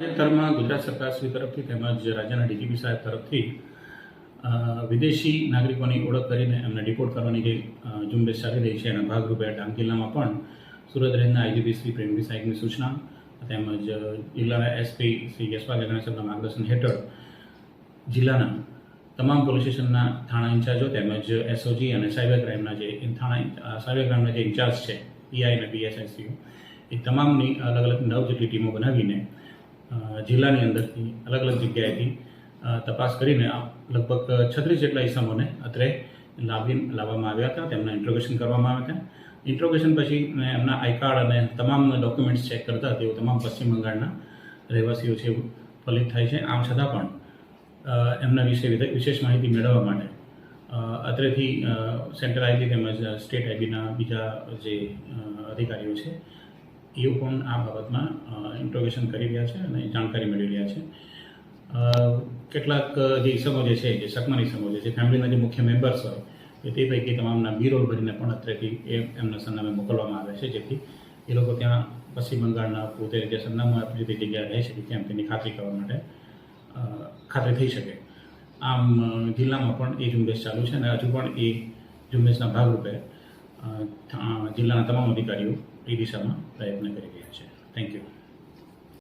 તાજેતરમાં ગુજરાત સરકાર શ્રી તરફથી તેમજ રાજ્યના ડીજીપી સાહેબ તરફથી વિદેશી નાગરિકોની ઓળખ કરીને એમને ડિપોર્ટ કરવાની જે ઝુંબેશ ચાલી રહી છે એના ભાગરૂપે ડાંગ જિલ્લામાં પણ સુરત રેન્જના આઈજીપી શ્રી પ્રેમજી સાહેબની સૂચના તેમજ જિલ્લાના એસપી શ્રી યશપાલ સાહેબના માર્ગદર્શન હેઠળ જિલ્લાના તમામ પોલીસ સ્ટેશનના થાણા ઇન્ચાર્જો તેમજ એસઓજી અને સાયબર ક્રાઇમના જે થાણા સાયબર ક્રાઇમના જે ઇન્ચાર્જ છે પીઆઈ અને પીએસઆઈસીયુ એ તમામની અલગ અલગ નવ જેટલી ટીમો બનાવીને જિલ્લાની અંદરથી અલગ અલગ જગ્યાએથી તપાસ કરીને લગભગ છત્રીસ જેટલા ઇસમોને અત્રે લાવી, લાવવામાં આવ્યા હતા. તેમના ઇન્ટ્રોગેશન કરવામાં આવ્યા હતા. ઇન્ટ્રોગેશન પછી એમના આઈ કાર્ડ અને તમામ ડોક્યુમેન્ટ્સ ચેક કરતા તેઓ તમામ પશ્ચિમ બંગાળના રહેવાસીઓ છે એવું ફલિત થાય છે. આમ છતાં પણ એમના વિશે વિશેષ માહિતી મેળવવા માટે અત્રેથી સેન્ટ્રલ આઈબી તેમજ સ્ટેટ આઈબીના બીજા જે અધિકારીઓ છે એઓ પણ આ બાબતમાં ઇન્ટ્રોગેશન કરી રહ્યા છે અને જાણકારી મેળવી રહ્યા છે. કેટલાક જે ઇસમો જે છે, જે શકમન ઇસમો જે છે, ફેમિલીના જે મુખ્ય મેમ્બર્સ હોય તો તે પૈકી તમામના બી રોલ ભરીને પણ અત્રેથી એ એમના સરનામે મોકલવામાં આવે છે, જેથી એ લોકો ત્યાં પશ્ચિમ બંગાળના પોતે જે સરનામું આપી તે જગ્યાએ રહે છે કેમ તેની ખાતરી કરવા માટે ખાતરી થઈ શકે. આમ જિલ્લામાં પણ એ ઝુંબેશ ચાલુ છે અને હજુ પણ એ ઝુંબેશના ભાગરૂપે જિલ્લાના તમામ અધિકારીઓ એ દિશામાં પ્રયત્ન કરી રહ્યા છે. Thank you